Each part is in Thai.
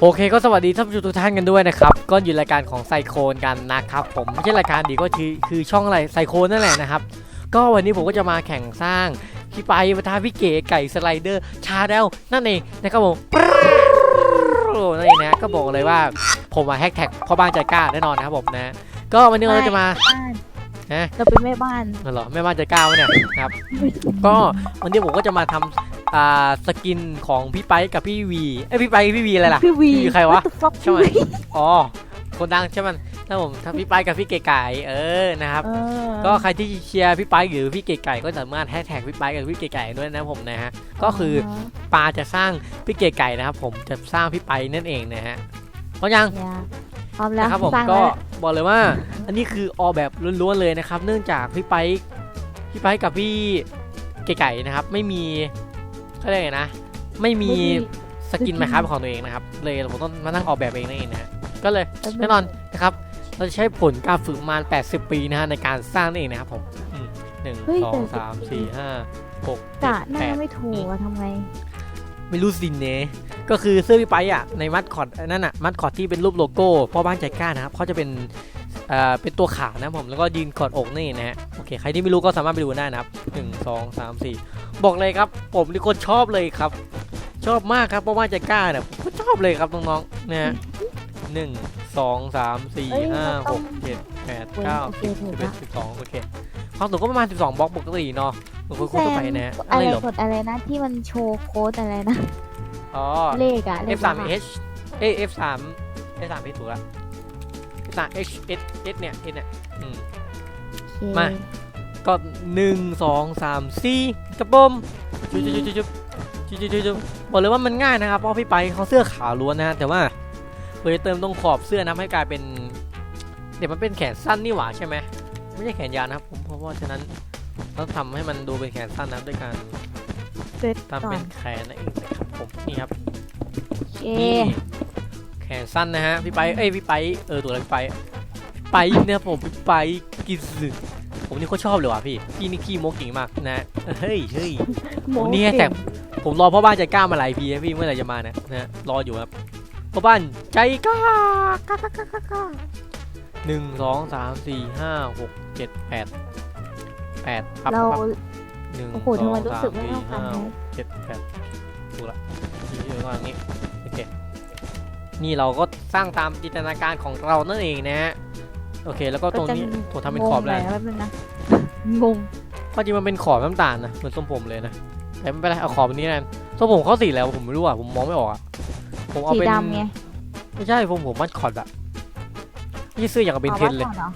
โอเคก็สวัสดีท่านผู้ชมทุกท่านกันด้วยนะครับ ก็อยู่รายการของไซโคนกันนะครับ ผมไม่ใช่รายการดีก็คือคือช่องอะไรไซโคนนั่นแหละนะครับ ก็วันนี้ผมก็จะมาแข่งสร้างพี่ไปประทาพี่เก๋ไก่สไลเดอร์ชาแนลนั่นเองนะครับผมนั่นเองนะก็บอกเลยว่าผมมาแฮกแท็กพ่อบ้านใจกล้าแน่นอนนะครับผมนะ ก็วันนี้เราจะมา ฮะเราเป็นแม่บ้านนั่นเหรอแม่บ้านใจกล้าวะเนี่ยนะครับ ก็วันนี้ผมก็จะมาทำอ่าสกินของพี่ไปกับพี่วีเอ้ยพี่ไปกับพี่วีอะไรล่ะ พี่วีพี่วีใครวะฟ็อกใช่ไหมอ๋อคนดังใช่ไหมถ้าผมถ้าพี่ไปกับพี่เก๋ไก่เออนะครับเออก็ใครที่เชียร์พี่ไปหรือพี่เก๋ไก่ก็สามารถแฮชแท็กพี่ไปกับพี่เก๋ไก่ด้วยนะผมนะฮะก็คือปาจะสร้างพี่เก๋ไก่นะครับผมจะสร้างพี่ไปนั่นเองนะฮะเพราะยังเนี่ย พร้อมแล้วนะครับผมสร้างก็แล้วบอกเลยว่า อันนี้คือออกแบบล้วนๆเลยนะครับ เนื่องจากพี่ไปพี่ไปกับพี่เก๋ไก่นะครับ ไม่มีเขาเรียกไงนะ ไม่มีสกินไหมครับของตัวเองนะครับ เลยผมต้องมานั่งออกแบบเองนั่นเองนะฮะก็เลยแน่นอนนะครับ เราจะใช้ผลการฝึกประมาณ 80 ปีนะฮะในการสร้างนั่นเองนะครับผมอืมหนึ่งสองสามสี่ห้าหกกะเจ็ดหน้าแปดไม่ถูกอะทำไง ไม่รู้สินเนก็คือเสื้อพี่ไปอะในมัดคอดนั่นอะมัดคอดที่เป็นรูปโลโก้พ่อบ้านใจกล้านะครับเขาจะเป็นเอ่อเป็นตัวขานะผมแล้วก็ยืนกอดอกนี่นะฮะโอเคใครที่ไม่รู้ก็สามารถไปดูได้นะครับหนึ่งสองสามสี่บอกเลยครับ ผมนี่คนชอบเลยครับ ชอบมากครับพ่อบ้านใจกล้าเนี่ยผมก็ชอบเลยครับน้องๆนะฮะหนึ่งสองสามสี่เอ้ยห้าเราหต้องกเจ็ดแปดเว้ยเก้าโอเคสิบถูกสิบเอ็ดละสิบสองโอเคความสูงก็ประมาณ12บล็อกปกติเนาะ เหมือนคนทั่วไปนะฮะอะอะไรไรเหรอกดอะไรนะที่มันโชว์โค้ดอะไรนะ อ๋อ เลขอะเลข F 3 H เอ้ย F 3 F 3 H ถูกละ F 3 H S S เนี่ย S เนี่ยอืมมา ก็หนึ่งสองสามสี่กระปมจุ๊บจุ๊บจุ๊บจุ๊บจุ๊บจุ๊บจุ๊บจุ๊บบอกเลยว่ามันง่ายนะครับเพราะพี่ไปเขาเสื้อขาวล้วนนะฮะแต่ว่าเพื่อเติมตรงขอบเสื้อนะให้กลายเป็น เดี๋ยวมันเป็นแขนสั้นนี่หว่าใช่ไหมไม่ใช่แขนยาวนะครับผมเพราะว่าฉะนั้น ต้องทำให้มันดูเป็นแขนสั้นนะครับด้วยการเซตทำก่อเป็นนแขนนั่นเองนะครับผมนี่ครับโอเคนี่แขนสั้นนะฮะพี่ไปเอ้ยพี่ไปเออตัวอะไรพี่ไปพี่ไปเนี่ยผมพี่ไปกินสึผมนี่เขาชอบเลยว่ะพี่พี่นี่ขี้โมกเก่งมากนะเฮ้ยเฮ้ย โมผมนี่แต่ ผมรอพ่อบ้านใจกล้ามาหลายปีนะพี่เมื่อไหร่จะมาเนะนะรออยู่ครับพ่อบ้านใจกล้ากล้ากล้ากล้ากล้ากล้าหนึ่งสองสามสี่ห้าหกเจ็ดแปด แปดครับเราครับหนึ่งโอ้โหสองทำไมรู้สาสึมกไม่สี่เท่ากันห้านะ หกเจ็ดแปดถูกละนี่อยู่ตรงนี้โอเคนี่เราก็สร้างตามจินตนาการของเรานั่นเองนะฮะโอเคแล้วก็ตรงนี้ผมทำเป็นขอบงแล้วงหน่ยแป๊บนึงนะงงความจริงมันเป็นขอบน้ำตาลนะเหมือนทรงผมเลยนะแต่ไม่เป็นไรเอาขอบอันนี้นั่นทรงผมเขาสีแล้วผมไม่รู้อะผมมองไม่ออกอะผมเอาสีเป็นดำไงไม่ใช่ผมผมมันขอดอะไม่ใช่เสื้ออย่างกับเป็นเทนเลยอาว่าก่อหรอ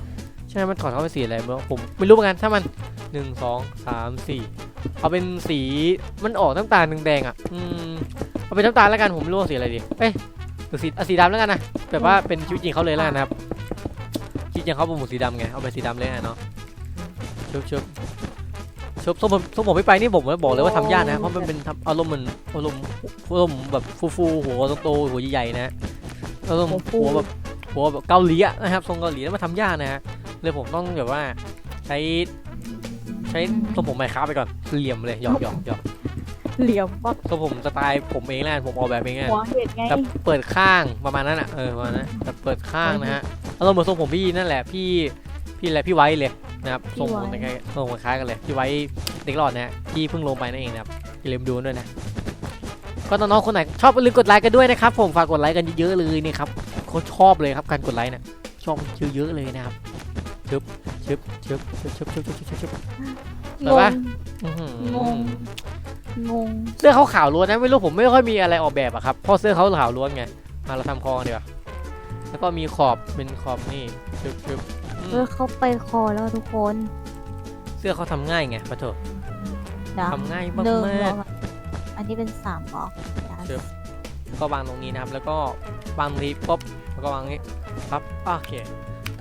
ใช่มันขอดเขาเป็นสีอะไรไม่รู้ผมไม่รู้เหมือนกันถ้ามัน หนึ่งสองสามสี่เอาเป็นสีมันออกน้ำตาลแดงๆอะอืมเอาเป็นน้ำตาลแล้วกันผมไม่รู้ว่าสีอะไรดีเอ้ยหรือสีเอาสีดำแล้วกันนะแบบว่าเป็นชีวิตจริงเขาเลยแล้วกันนะครับชีวิตจริงเขาเป็นหมูสีดำไงเอาเป็นสีดำเลยอะเนาะชุบชุบชุบส้มผมส้มผมไม่ไปนี่ผมบอกเลยว่าทำยากนะเพราะมันเป็นทำอารมณ์เหมือนอารมณ์อารมณ์แบบฟูๆหัวโตๆหัวใหญ่ๆนะอารมณ์หัวแบบหัวแบบเกาหลีอะนะครับทรงเกาหลีแล้วมาทำยากนะฮะเลยผมต้องแบบว่าใช้ ใช้ทรงผมไมค์ครับไปก่อนเหลี่ยมเลยหยอกหยอกหยอกเหลี่ยมปะทรงผมสไตล์ผมเองแหละผมออกแบบเองแหละหัวเห็ดไงแบบเปิดข้างประมาณนั้นอะเออประมาณนั้นแบบเปิดข้างนะฮะอารมณ์เหมือนทรงผมพี่นั่นแหละพี่พี่อะไรพี่ไว้เลยนะครับทรงผมคล้ายๆทรงผมคล้ายกันเลยพี่ไว้เด็กหลอดนะฮะพี่เพิ่งลงไปนั่นเองนะครับอย่าลืมดูด้วยนะก็น้องๆคนไหนชอบอย่าลืมกดไลค์กันด้วยนะครับผมฝากกดไลค์กันเยอะๆเลยนี่ครับโคตรชอบเลยครับการกดไลค์นะชอบเยอะๆเลยนะครับ ชึบชึบชึบชึบชึบชึบชึบชึบชึบชึบงแต่ว่างอื้อหืองง งง เสื้อเขาขาวล้วนนะไม่รู้ผมไม่ค่อยมีอะไรออกแบบอะครับเพราะเสื้อเขาขาวล้วนไงมาเราทำคอกันดีกว่าแล้วก็มีขอบเป็นขอบนี่ชึบชึบอืมเออเขาไปคอแล้วทุกคนเสื้อเขาทำง่ายไงปะเถอะนะทำง่ายมาหนึ่งกบล็อกอะอันนี้เป็นสามบล็อกๆก็วางตรงนี้นะครับ แล้วก็วางตรงนี้ปุ๊บแล้วก็วางนี้ปั๊บอะโอเค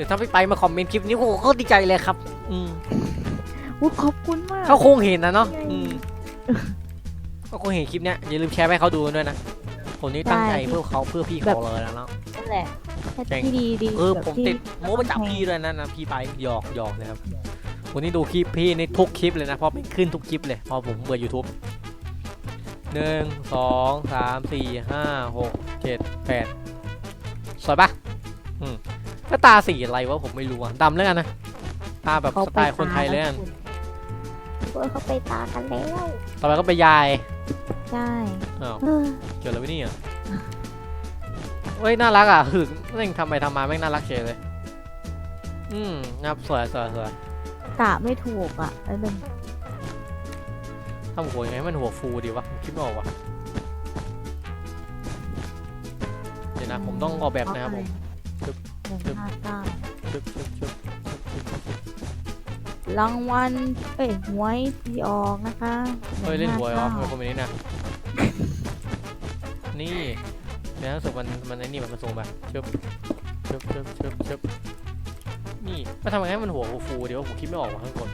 แต่ถ้าไม่ไปมาคอมเมนต์คลิปนี้โอ้โหเขาดีใจเลยครับ อืมอุ๊ยขอบคุณมาก เขาคงเห็นนะเนาะอืมเขาคงเห็นคลิปเนี้ยอย่าลืมแชร์ไปให้เขาดูด้วยนะผมนี่ตั้งใจเพื่อเขาเพื่อพี่เขาเลยนะเนาะ นั่นแหละแค่เจ๋งที่ดีดีเออแบบผมที่ติดโม้มาจากพี่ด้วยนะนะพี่ไปหยอกหยอกนะครับวันนี้ดูคลิปพี่ในทุกคลิปเลยนะเพราะไม่ขึ้นทุกคลิปเลยเพอผมเบื่อ YouTube หนึ่งสองสามสี่ห้าหกเจ็ดแปดสวยปะอืม ก็ตาสีอะไรวะผมไม่รู้อะดำแล้วกันนะ ตาแบบเขาสไปไตล์คนไทยเลยกันเพื่อเขาไปตากันแล้วต่อไปก็ไปยายใช่อ้าวเออเกี่ยวอะไรวะเนี่ยเฮ้ยน่ารักอะหึงแม่งทำไปทำมาแม่งน่ารักเฉยเลย อืมนะครับสวยสวยสวยกะไม่ถูกอะแล้วหนึ่งทำหัวยังไงให้มันหัวฟูดีวะผมคิดไม่ออกวะเดี๋ยวนะผมต้องออกแบบนะครับผมห นึ่งห้าเก้าชึบชึบชึบชึบชึบชึบรางวัลเอ้ยหวยที่ออกนะคะเฮ้ยเล่นหวยเหรอทำไม159คนแบบนี้นะ นี่เนี่ยรู้สึกมันมันไอ้นี่มันมันส่งมาชึบชึบชึบชึบชึบนี่มาทำยังไงให้มันหัวฟูๆดีวะผมคิดไม่ออกว่ะทุกคน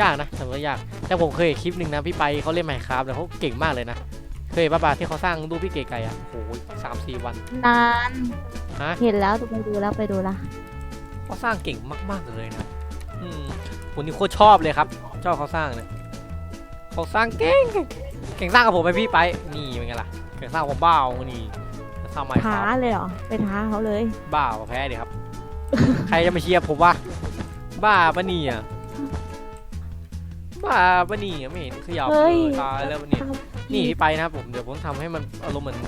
ยากนะทำว่ายาก แต่ผมเคยเห็นคลิปหนึ่งนะพี่ไปเขาเล่นไมค์ครับแล้วเขาเก่งมากเลยนะ เคยเห็นป้าปาที่เขาสร้างรูปพี่เก๋ไก่อะโอ้โหสามสี่วัน นาน ฮะ เห็นแล้วไปดูแล้วไปดูละเขาสร้างเก่งมาก ๆเลยนะอืมผมนี่โคตรชอบเลยครับ ชอบเขาสร้างเนี่ยเขาสร้างเก่ง เก่งสร้างกับผมไหมพี่ไป นี่เป็นไงล่ะ เก่งสร้างผมบ้านี่สร้างไมค์คท้ารับเลยเหรอ ไปท้าเขาเลย บ้าแพ้ดิครับ ใครจะมาเชียร์ผมวะ บ้าปะเนี่ยบ้าปะเนี่ยไม่เห็นขยับเฮ้เลยยตายแล้วปะเนี่ยทำนี่พี่ไปนะครับผม เดี๋ยวผมทำให้มันอารมณ์เหมือน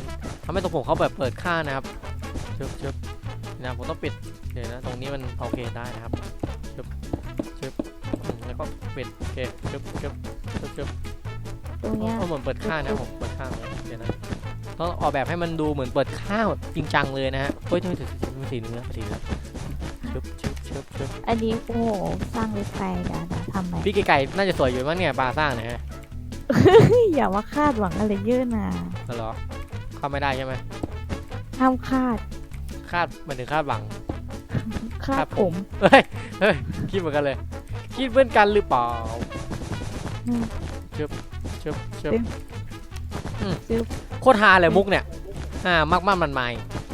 ทำให้ตัวผมเขาแบบเปิดค่านะครับเชิบเชิบนี่นะผมต้องปิดเดี๋ยวนะ ตรงนี้มันโอเคได้นะครับเชิบเชิบอืมแล้วก็ปิดโอเคเชิบเชิบเชิบเชิบตรงเนี้ยก็เหมือนเปิดค่านะผมเปิดค่าเลยเดี๋ยวนะต้องออกแบบให้มันดูเหมือนเปิดค่าแบบจริงจังเลยนะฮะเฮ้ยทำไมถึงถึงสีเนื้อสีเนื้อเชิบเชิบเชิบเชิบอันนี้โอ้โหสร้างเว็บไซต์นะนะทำไหมพี่ไก่ๆน่าจะสวยอยู่มั้งเนี่ยปลาสร้างเนี่ยฮะอย่ามาคาดหวังอะไรเยอะนะแล้วเหรอเข้าไม่ได้ใช่ไหมห้ามคาด คาดมันถึงคาดหวัง คาครัดบผม เฮ้ยเฮ้ยคิดเหมือนกันเลย คิดเหมือนกันหรือเปล่าอืมชึบชึบชึบชึบอืมชึบโคตรฮาเลยมุกเนี่ยอ่ามากมากมันไม่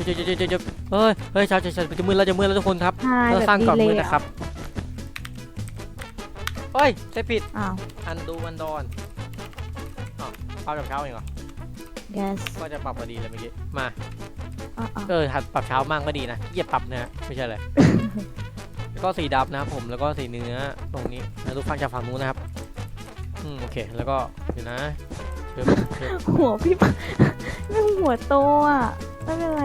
ชึบชึบชึบชึบชึบเฮ้ยเฮ้ยชาวชาวชาวจะมือแล้วจะมือแล้วทุกคนครับทายเราแบบสร้างดีก่อนเลมือยนะครับ เฮ้ยใช่ผิด อ้าว อันดูมันดอนอ๋อปรับแบบเช้าเองเหรอ yes ก็จะปรับพอดีเลยเมื่อกี้ มาอะอะ เออหัดปรับเช้ามากก็ดีนะขี้เกียจปรับนะฮะไม่ใช่เลยแล้วก็สีดำนะครับผมแล้วก็สีเนื้อตรงนี้แล้วทุกฟังจากฝั่งนู้นนะครับอืมโอเคแล้วก็เดี๋ยวนะเชิบเชิบหัวพี่ปะไม่หัวโตอะไม่เป็นไร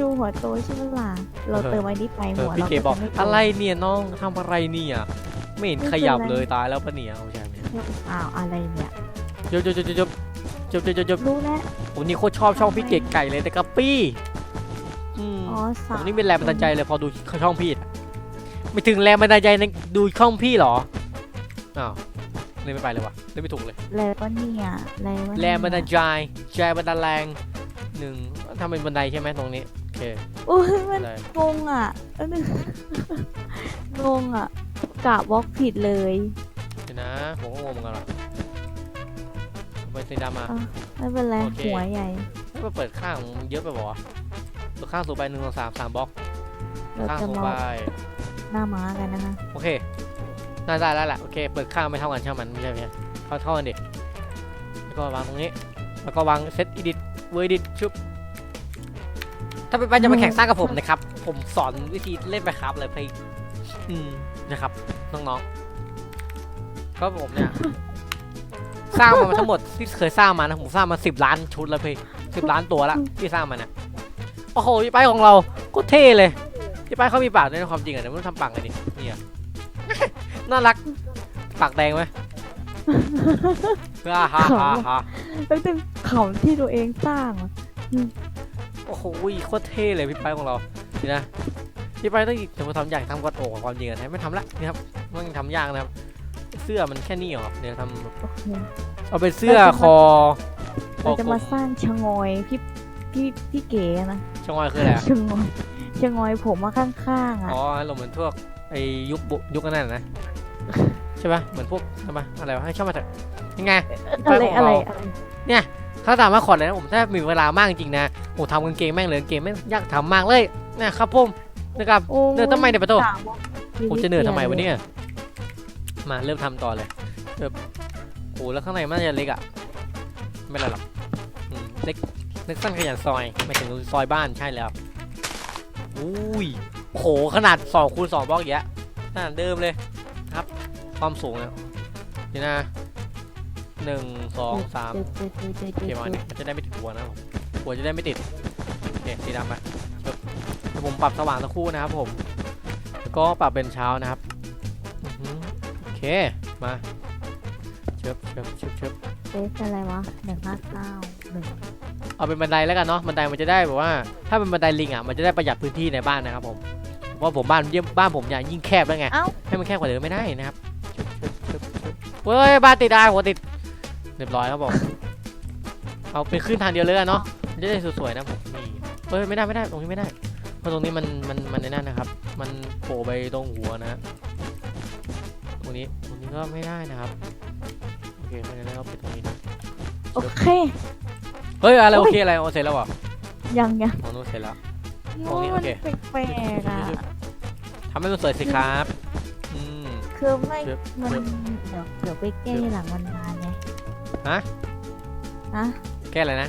ดูหัวโตใช่ไหมล่ะเราเติมไอ้นี้ไปเอหัอวพี่เราเกบอกจม่โตอะไรเนี่ยน้องทำอะไรเนี่ยไม่เห็นไม่ขเป็นไรยับเลยตายแล้วปะเนี่ยเอาใช่ไหมอ้าวอะไรเนี่ยเจบเจบเจบเจบเจบเจบเจบเจบเจบรู้แล้วผมนี่โคตรชอบช่องพี่เก๋ไก่เลยแต่กะปี้ อืมอ๋อผสามนี่เป็นแรงบันดาลใจเลยพอดูช่องพี่อะไม่ถึงแรงบันดาลใจในดูช่องพี่เหรออ้าวเล่นไม่ไปเลยวะเล่นไม่ถูกเลยอะไรวะเนี่ยอะไรวะแรงบันดาลเนี่ยใจใจบันดาลแรงหนึ่งทำเป็นบันไดใช่ไหมตรงนี้โอเคโอ้ยมันได้งงอะเออนึงงงอะกะบล็อกผิดเลยเดี๋ยวนะผมก็งงเหมือนกันหรอกไปสีดำมาอะไม่เป็นไรโอเค หัวใหญ่ ไม่มาเปิดข้างมันเยอะไปบอกว่าวะเปิด ข้างสูงไปหนึ่งสองสามสามบล็อกเราข้างจะสูงมาไปหน้าม้ากันนะคะโอเค น่าได้แล้วแหละ โอเค เปิดข้างไม่เท่ากันช่างมันไม่ใช่ไม่ใช่เท่าเท่ากันดิ แล้วก็วางตรงนี้ แล้วก็วางเซตอีดิทเวอร์ดิทชุบ ถ้าเป็นไปจะมาแข่งสร้างกับผมนะครับ ผมสอนวิธีเล่นไปครับเลยพี่อืมนะครับ น้องๆ ก็ผมเนี่ย สร้างมาทั้งหมดที่เคยสร้างมานะผมสร้างมาสิบล้านชุดแล้วพี่สิบล้านตัวละที่สร้างมาเนี่ย โอ้โหพี่ไปของเราก็เท่เลยพี่ไปเขามีปากด้วยนะความจริงอะเดี๋ยวมันทำปากไงดิเนี่ยน่ารักปากแดงไหมฮ่าฮ่าฮ่าฮ่าแล้วเป็นเขาที่ตัวเองสร้างอะโอ้โหโคตรเท่เลยพี่ไปของเราดีนะพี่ไปต้องจะมาทำอย่างทำกอดโอกความจริงอะแทนไม่ทำละนี่ครับมันทำยากนะครับ เสื้อมันแค่นี้เหรอเดี๋ยวทำแบบโอเคเอาเป็นเสื้อคอคเราอจะกลมามสร้างชะงอยพี่พี่พี่เก๋นะ ช่องว่าคืออะไรอะชะงอยชะงอยผมมาข้างๆอะอ๋อเราเหมือนพวกไอ้ยุคบุยุคนั้นนะนะใช่ปะเหมือนพวกทำไมอะไรวะให้ช่างมาเถอะยังไง อะไรของเรา อะไรอะไรถ้าถามว่าขอเลยนะผมถ้ามีเวลามากจริงๆนะผมทำกางเกงแม่งเลยกางเกงแม่งยากทำมากเลยนะครับผมนะครับ โอ้เนื้อทำไมเนี่ยปะโต้กะว่าชีวิตผมจะเหนื่อยทำไมวะปเนี่ย มาเริ่มทำต่อเลยแบบโอ้แล้วข้างในมันจะเล็กอะมไม่เป็นไรหรอกอืม เล็กสั้นขยันซอยไม่ถึงซอยบ้านใช่แล้วอุ้ยโอ้โหขนาดสองคูณสองบล็อกอย่างเงี้ยขนาดเดิมเลยครับ ความสูงเนี่ยนี่นะหนึ่งสองสามโอเคมาเนี่ยมันจะได้ไม่ติดหัวนะผมหัวจะได้ไม่ติดโอเคสีดำไปเชิบเดี๋ยวผมปรับสว่างสักครู่นะครับผมแล้วก็ปรับเป็นเช้านะครับโอเคมาเชิบเชิบเชิบเชิบเซฟอะไรวะหนึ่งห้าเก้าหนึ่ง เอาเป็นบันไดแล้วกันเนาะบันไดมันจะได้แบบว่า ถ้าเป็นบันไดลิงอะมันจะได้ประหยัดพื้นที่ในบ้านนะครับผมเพราะผมบ้านเยี่ยมบ้านผมเนี่ยยิ่งแคบแล้วไงเอ้า ให้มันแคบกว่าเดิมไม่ได้นะครับเชิบเชิบเชิบเชิบเฮ้ยบ้านติดได้หัวติดเรียบร้อยครับผมเอาเป็นขึ้นทางเดียวเลยกันเนาะมันจะได้สวยๆนะผมนี่เฮ้ยไม่ได้ไม่ได้ตรงนี้ไม่ได้เพราะตรงนี้มันมันมันในนั่นนะครับ มันโผล่ไปตรงหัวนะฮะตรงนี้ตรงนี้ก็ไม่ได้นะครับโอเคไม่ได้ก็ไปตรงนี้นะ โอเค เฮ้ยอะไรโอ้โอยเคอะไรโอเสร็จแล้วเหรอยังยังของนู้นเสร็จแล้วตรโอ้งนี้ยโอมันเค แปลกๆอะทำให้มันสวยสิครับอืม คือไม่เชิบมันเดี๋ยวเดี๋ยวไปแก้ทีหลังมันนานไงฮะ ฮะแก้อะไรนะ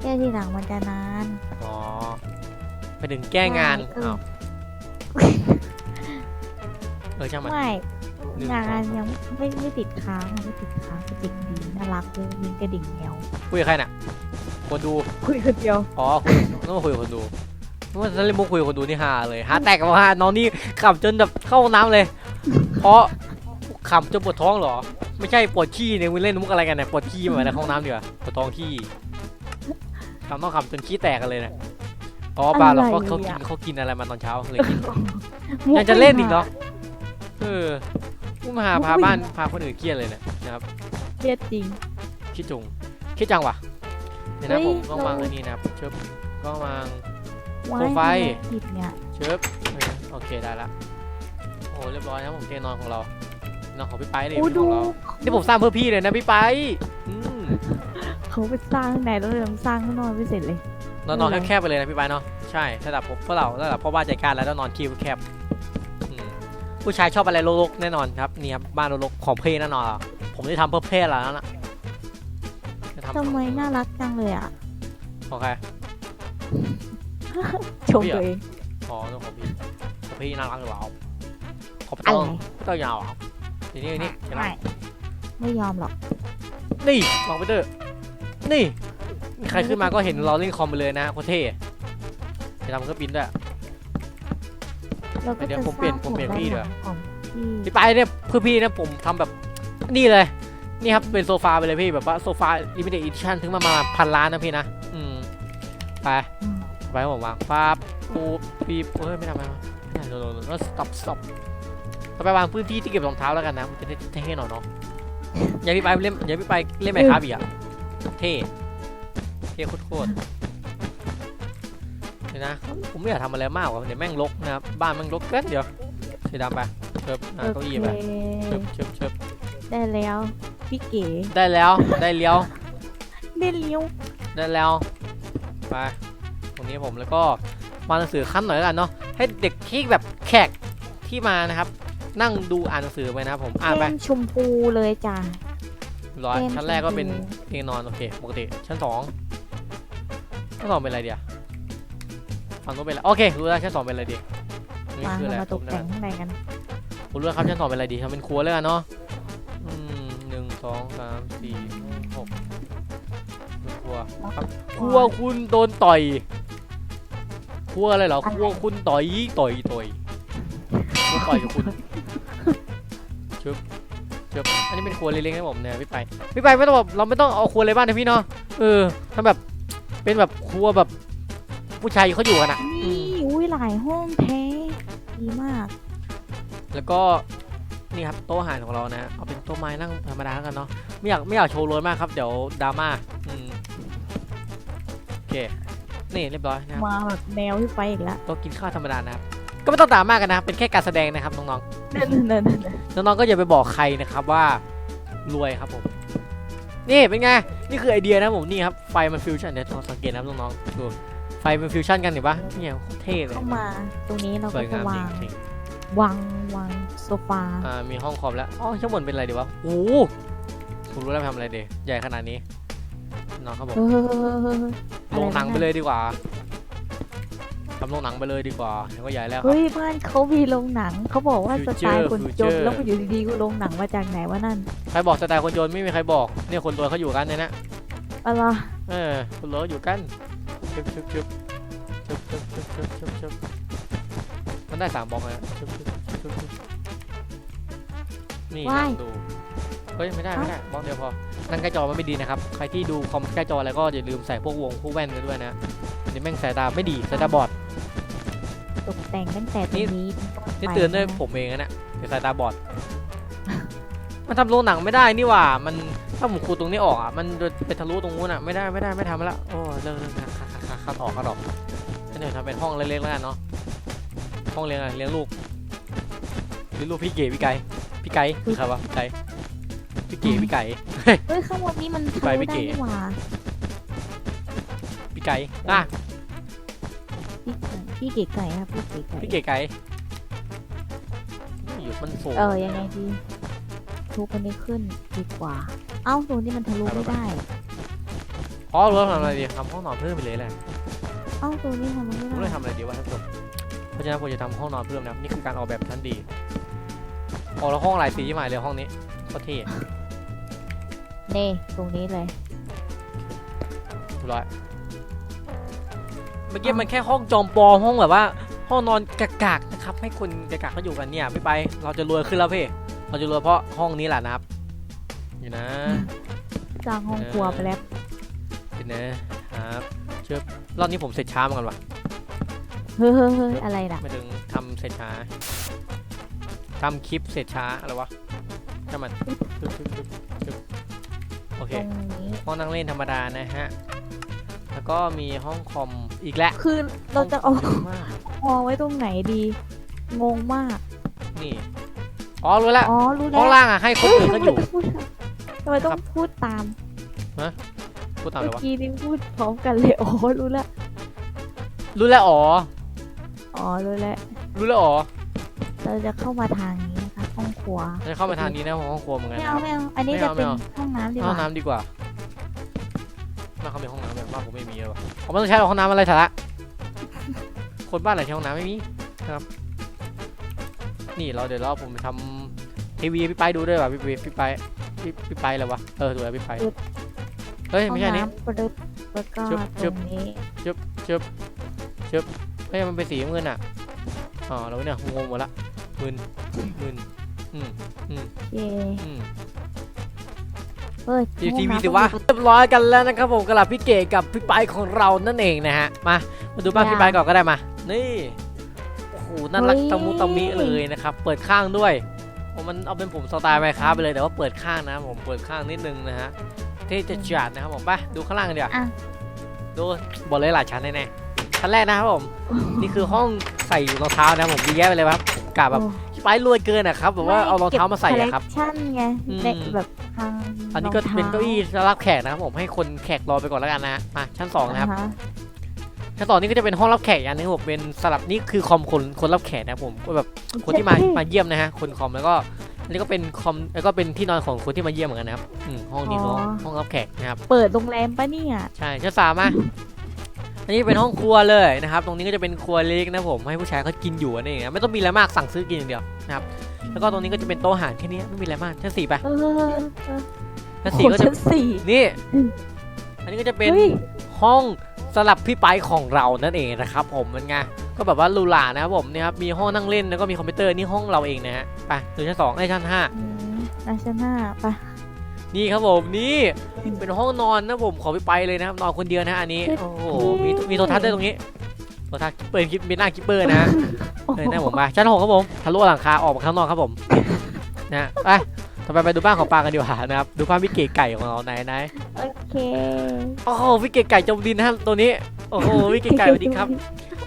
แก้ทีหลังมันจะนานอ๋อไปถึงแก้งานใช่เอออ้าวเออช่างมัน ไม่หนึ่งงานสอง ยังไม่ไม่ติดค้างอะไม่ติดค้างกระดิ่งดีน่ารักเลยยิงกระดิ่งแมวคุยกับใครน่ะ คนดู คุยคนเดียวอ๋อคุยต้องมาคุยกับคนดูว่าจะเล่นมุกคุยกับคนดูนี่ฮาเลยฮาแตกกับฮาน้องนี่ขำจนแบบเข้าห้องน้ำเลย เพราะขำจนปวดท้องเหรอ ไม่ใช่ปวดขี้เนี่ยมึงเล่นมุกอะไรกันเนี่ยปวดขี้มาในห้องน้ำดีกว่าปวดท้องขี้ขำต้องขำจนขี้แตกกันเลยเนี่ยอ๋อเปล่าหรอกเขาเขากินเขากินอะไรมาตอนเช้าเลยกินมุกยังจะเล่นอีกไม่เนาะเออกูมาหาพาบ้านพาคนอื่นเครียดเลยเนี่ยนะครับเครียดจริงคิดจุงคิดจังวะ เดี๋ยวนะเฮ้ยผมก็วางเรา อันนี้นะครับเชิบก็วางว้าโคยมไฟทำไมติดเนี่ยเชิบเออโอเคได้ละโอ้เรียบร้อยนะผมเตียงนอนของเรานอนของพี่ไปเลยอู้เป็นขดูองเรานี่ผมสร้างเพื่อพี่เลยนะพี่ไปอืมเขาไปสร้างข้างในแล้วเรายังสร้างข้างนอกไม่เสร็จเลย นอนนอนแคบๆไปเลยนะพี่ไปเนาะใช่ระดับผมพวกเราระดับพ่อบ้านใจกล้ารแล้วต้องนอนคิวแคบอืมผู้ชายชอบอะไรรกๆแน่นอนครับนี่ครับบ้านรกๆของเพศแน่นอนอะผมได้ทำเพื่อเพศแล้วนะจะ ทำทำไมน่ารักจังเลยอะของใครชมตัวเองอ๋อเรื่องของพี่ของพี่น่ารักหรือเปล่าขอบอะไรต้องต้องยาวอะนี่นี่นี่เห็นไหมไม่ไม่ยอมหรอก นี่ลองไปเถอะนี่ใครขึ้นมาก็เห็นเราเล่นคอมไปเลยนะโคตรเท่จะทำเครื่องบินด้วยเราก็เดี๋ยวจะผมเปลี่ยนสร้างผมเปลี่ยนผที่ด้าด้วยหลังของพี่พี่ไปเนี่ยเพื่อพี่นะผมทำแบบนี่เลย นี่ครับเป็นโซฟาไปเลยพี่แบบว่าโซฟา limited edition ถึงมามาพันล้านนะพี่นะ อืม ไป ไปผมวางฟ้าปูปีเฮ้ยไม่ทำไม่ทำไม่ได้โดนแล้ว stop stop ต่อไปวางพื้นที่ที่เก็บรองเท้าแล้วกันนะมันจะได้เท่หน่อยเนาะอย่าพี่ไปเล่นอย่าพี่ไปเล่นไมค์ครับอีกอะเท่เท่โคตรๆเดี๋ยวนะผมไม่อยากทำอะไรมากกว่าเดี๋ยวแม่งรกนะครับบ้านแม่งรกเกินเดี๋ยวสีดำไปเชิบเก้าอี้ไปเชิบเชิบเชิบได้แล้ว พี่เก๋ได้แล้วได้เลี้ยวได้เลี้ยวได้แล้วไปตรงนี้ผมแล้วก็มาหนังสือขั้นหน่อยแล้วกันเนาะให้เด็กที่แบบแขกที่มานะครับ นั่งดูอ่านหนังสือไปนะครับผมอ่านไปแก้มชมพูเลยจ้ะร้อยเกมชั้นแรกก็เป็นชมพูเตียงนอนโอเคปกติชั้นสองชั้นสองเป็นอะไรเดียวฝั่งนู้นเป็นอะไรโอเครู้แล้วชั้นสองเป็นอะไรดีนี่มาคืออะไรเรามาตกแต่งข้างในกันผมรู้แล้วครับชั้นสองเป็นอะไรดีทำเป็นครัวแล้วกันเนาะอืมหนึ่ง สองสามสี่ห้าหกเป็นครัวครับครัวคุณโดนต่อยครัวอะไรเหรอครัวคุณต่อยต่อยต่อยครัวต่อยกับคุณชึบชึบอันนี้เป็นครัวเล็กๆให้ผมเนี่ยพี่ไปพี่ไปไม่ต้องแบบเราไม่ต้องเอาครัวเลยบ้านนะพี่เนาะเออทำแบบเป็นแบบครัวแบบผู้ชายเขาอยู่กันอะอืนี่มอุ้ยหลายห้องแท้ดีมาก แล้วก็ นี่ครับโต๊ะอาหารของเรานะเอาเป็นโต๊ะไม้นั่งธรรมดาแล้วกันเนาะไม่อยากไม่อยากโชว์รวยมากครับเดี๋ยวดราม่าอืมโอเคนี่เรียบร้อยนะครับมาแบบแนวพี่ไปอีกแล้วโต๊ะกินข้าวธรรมดานะครับก็ไม่ต้องดราม่ากกันนะครับเป็นแค่การแสดงนะครับน้องเดินเดินเดินเดินๆน้องๆก็อย่าไปบอกใครนะครับว่ารวยครับผมนี่เป็นไงนี่คือไอเดียนะผมนี่ครับไฟมันฟิวชั่นเดี๋ยวลองสังเกตนะครับน้องๆดูไฟมันฟิวชั่นกันเห็นปะเนี่ยโคตรเท่เลย เข้ามาตรงนี้เราสก็วยจะงามวางจริง วางวางโซฟาอ่ามีห้องคอมแล้วอ๋อชั้นบนเป็นอะไรดีวะโอ้ผมรู้แล้วทำอะไรเดีใหญ่ขนาดนี้นอนเขาบอกลงหนังไปเลยดีกว่าทำโรงหนังไปเลยดีกว่าฉันก็ใหญ่แล้วเฮ้ยบ้านเขามีโรงหนังเขาบอกว่าสไตล์คนจนแล้วก็อยู่ดีๆก็โรงหนังมาจากไหนวะนั่นใครบอกสไตล์คนจนไม่มีใครบอกเนี่ยคนรวยเขาอยู่กันเนี่ยนะอะไรเออคนรวยอยู่กันชุบชุบชุบชุบชุบชุบชุบ มันได้สามบล็อกเลยชึบชึบชึบชึบชึบนี่นั่งดู เฮ้ยไม่ได้ไม่ได้บล็อกเดียวพอ นั่งใกล้จอมันไม่ดีนะครับ ใครที่ดูคอมใกล้จออะไรก็อย่าลืมใส่พวกวงพวกแว่นกันด้วยนะอันนี้แม่งสายตาไม่ดีสายตาบอด ตกแต่งตั้งแต่ตรงนี้นี่เตือนด้วยผมเองนะเนี่ยเดี๋ยวสายตาบอด มันทำโรงหนังไม่ได้นี่หว่า มันถ้าผมขูดตรงนี้ออกอะ มันจะไปทะลุตรงนู้นอะ ไม่ได้ไม่ได้ไม่ทำแล้ว โอ้เลิกเลิกคัดคัดคัดคัดคัดออกคัดออกงั้นเดี๋ยวทำเป็นห้องเล็กๆแล้วกันเนาะ ห้องเลี้ยงอะไรเลี้ยงลูกเลี้ยงลูกพี่เก๋พี่ไก่พี่ไก่คือใครวะพี่ไก่พี่เก๋พี่ไก่ เฮ้ยข้างบนนี้มันไปทะลุไม่ได้เก๋ นี่หว่าพี่ไก่อะพี่เก๋ไก่ครับพี่เก๋ไก่พี่เก๋ไก่อยู่มันสูง เออยังไงดีทุบอันนี้ขึ้นดีกว่า เอ้าตรงนี้มันทะลุไม่ได้ อ๋อรู้แล้วทำอะไรดีทำห้องนอนเพิ่มไปเลยแหละเอ้าตรงนี้ทำไม่ผมได้เลยทำอะไรดีวะทุกคน เพราะฉะนั้นผมจะทำห้องนอนเพิ่มนะครับนี่คือการออกแบบชั้นดีโอ้แล้วห้องหลายสีใหม่เลยห้องนี้โคตรเท่เน่ตรงนี้เลย เรียบร้อยเมื่อกี้มันแค่ห้องจอมปลอมห้องแบบว่า ห้องนอนกากๆนะครับ ให้คนกากๆเขาอยู่กันเนี่ยไม่ไป เราจะรวยขึ้นแล้วพี่เราจะรวยเพราะห้องนี้แหละนะครับอยู่นะสร้างห้องครัวไปแล้วเดี๋ยวนะครับเชื่อรอบนี้ผมเสร็จช้าเหมือนกันว่ะ เฮ้ยเฮ้ยเฮ้ยอะไรน่ะ ไม่ถึงทำเสร็จช้าทำคลิปเสร็จช้าอะไรวะช่างมันชึบชึบชึบชึบโอเค ตรงนี้ ห้องนั่งเล่นธรรมดานะฮะ แล้วก็มีห้องคอมอีกแล้วคือเราจะเอาห้งคอมเยอะมากคอไว้ตรงไหนดี งงมาก นี่ อ๋อ รู้แล้ว อ๋อ รู้แล้ห้อวงล่างอะให้คนเฮ้ยอื่นทำเขาไมอยู่ต้องพูดทำไมต้องพูดตาม พูดตามเลเมื่ยวะอกี้นี่พูดพร้อมกันเลย อ๋อ รู้แล้ว รู้แล้วอ๋อ อ๋อรู้แล้วรู้แล้วอ๋อเราจะเข้ามาทางนี้นะคะห้องครัวจะเข้ามาทางนี้นะห้องครัวเหมือนกันไม่นะเอาไม่เอาอันนี้ไม่จะเอาเป็นไม่เอา ห้องน้ำดีกห้องว่าน้ำดีกว่ามาเขามีห้องน้ำแบบบ้านผมไม่มีเลยวะผมไม่ต้องใช้หรอกห้องน้ำอะไรสาระคนบ้านไหนใช้ห้องน้ำไม่มีนะครับ นี่เราเดี๋ยวเราผมไปทำทีวีพี่ไปดูด้วยว่ะพี่พี่พี่ไปพี่พี่ไปแล้ววะเออดูแล้วพี่ไปเฮ้ยห้อไม่งใช่นี่ น้ำประดึบแล้วก็ชึบชึตบรงนี้เฮ้ยมันเป็นสีน้ำเงินอะอ๋อแล้วเนี่ยงงหมดละมึนมึนอืมอืมเย่อืม เฮ้ยทีห้องทีวีน้ำสิวะเรียบร้อยกันแล้วนะครับผมกระหลับพี่เก๋กับพี่ไปของเรานั่นเองนะฮะมามาดูบ้านพี่ไปก่อนก็ได้มา นี่โอ้โหน่ารักตะมุตะมิเลยนะครับ เปิดข้างด้วยโอ้มันเอาเป็นผมสไตล์ไมค้าไปเลยแต่ว่าเปิดข้างนะผมเปิดข้างนิดนึงนะฮะเท่จะจัดนะครับผมไปดูข้างล่างกันดีกว่าอะ ดูบอกเลยหลายชั้นแน่ๆ ชั้นแรกนะครับผม นี่คือห้องใส่รองเท้านะผมดีแยะไปเลยครับผมกะแบบโอ้พี่ไปรวยเกินอะครับแบบว่าเอารองเท้ามาใส่อะครับเก็ collection ไงอืมในแบบทางอันนี้ก็รงท้เป็นเก้าอี้สำหรับแขกนะครับผมให้คนแขกรอไปก่อนแล้วกันนะฮะมาชั้นสองนะครับาฮชั้นสองนี่ก็จะเป็นห้องรับแขกอีกอันนึงครับผมเป็นสลับนี่คือคอมคนคนรับแขกนะครับผมก็แบบคนที่มามาเยี่ยมนะฮะคนคอมแล้วก็อันนี้ก็เป็นคอมแล้วก็เป็นที่นอนของคนที่มาเยี่ยมเหมือนกันนะครับอืมห้องนี้คือห้องห้องรับแขกนะครับ เปิดโรงแรมปะเนี่ยใช่ชั้นสามมา อันนี้เป็นห้องครัวเลยนะครับ ตรงนี้ก็จะเป็นครัวเล็กนะผมให้ผู้ชายเขากินอยู่นั่นเองนะไม่ต้องมีอะไรมากสั่งซื้อกินอย่างเดียวนะครับแล้วก็ตรงนี้ก็จะเป็นโต๊ะอาหารแค่นี้ไม่มีอะไรมากชั้นสี่ไปเออเออเออชั้นโหสี่ก็จะชั้นสี่ นี่อืม อันนี้ก็จะเป็น เฮ้ยห้องสลับพี่ไปของเรานั่นเองนะครับผมมันไงก็แบบว่าหรูหรานะครับผมเนี่ยครับมีห้องนั่งเล่นแล้วก็มีคอมพิวเตอร์นี่ห้องเราเองนะฮะไปดูชั้นสองไอ้ยชั้นห้าอืมอะชั้นห้าไป นี่ครับผมนี่เป็นห้องนอนนะผมขอพี่ไปเลยนะครับนอนคนเดียวนะอันนี้โอ้โหมีมีโทรทัศน์ด้วยตรงนี้โทรทัศน์เปิดคลิปมีหน้าคิปเปอร์นะเออหน้าผมมาชั้นหกครับผมทะลุหลังคาออกมาข้างนอกครับผมนะฮะไปต่อไปไปดูบ้านของปางกันดีกว่านะครับดูบ้านพี่เก๋ไก่ของเราไหนไหนโอเคโอ้โหพี่เก๋ไก่จมดินนะฮะตัวนี้โอ้โหพี่เก๋ไก่สวัสดีครับ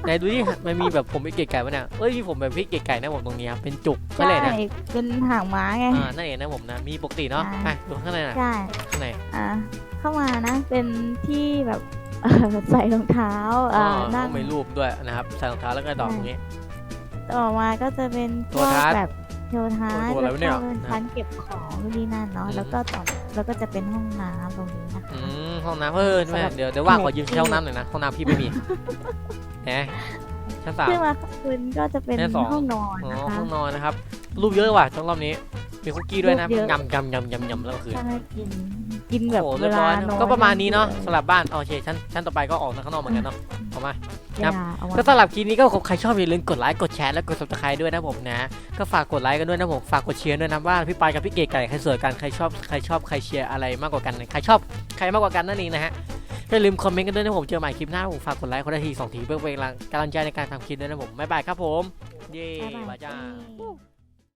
ไหนดูดิมันมีแบบผมเป็นเก๋ไก่ปะเนี่ยเอ้ยมีผมแบบพี่เก๋ไก่นะผมตรงนี้ครับเป็นจุกใช่นั่นแหละนะเป็นหางม้าไงอ่านั่นเองนะผมนะมีปกติเนาะไปใช่ดูข้างในหน่อยใช่ข้างในอะเข้ามานะ เป็นที่แบบเอ่อใส่รองเท้าอ๋ออ่านั่งมีรูปด้วยนะครับใส่รองเท้าแล้วก็ดอกตรงนี้ต่อมาก็จะเป็นพตัววกทัศน์แบบโทรทัศน์ตัวอะไรแล้ววะเนี่ยก็เป็นชั้นเก็บของนู่นนี่นั่นเนาะอืมแล้วก็ต่อแล้วก็จะเป็นห้องน้ำตรงนี้นะคะอืมห้องน้ำเออแม่สำหรับเดี๋ยวเดี๋ยวว่างขอยืมใช้ห้องน้ำหน่อยนะห้องน้ำพี่ไม่มี แหมชั้นสาม ขึ้นมาข้างบนก็จะเป็นชั้นสอง ห้องนอนอ๋อนะคะ ห้องนอนนะครับ รูปเยอะว่ะช่องรอบนี้ มีคุกกี้ด้วยนะรูปเยอะ ยำยำยำยำยำแล้วก็คือ ใช่กินกินแบบโอ้โหเวเรียบลาร้อยนนะอนก็ประมาณนี้เนาะได้สำหรับบ้านโอเคชั้นชั้นต่อไปก็ออกข้างนอกเหมือนกันเนาะเอามา อย่าเอาไว้ก็สำหรับคลิปนี้ก็ใครชอบอย่าลืมกดไลค์กดแชร์และกด subscribe ด้วยนะผมนะ ก็ฝากกดไลค์กันด้วยนะผมฝากกดเชียร์ด้วยนะว่าพี่ปายกับพี่เก๋ไก่ใครสวยกันใครชอบใครชอบใครเชียร์อะไรมากกว่ากันใครชอบใครมากกว่ากันนั่นเองนะฮะก็ อย่าลืมคอมเมนต์กันด้วยนะผมเจอใหม่คลิปหน้าผมฝากกดไลค์คนละทีสองทีเพื่อเป็นกำลังใจในการทำคลิปด้วยนะผมบ๊ายบายครับผม เย้บ๊ายบายบายจ้าเย้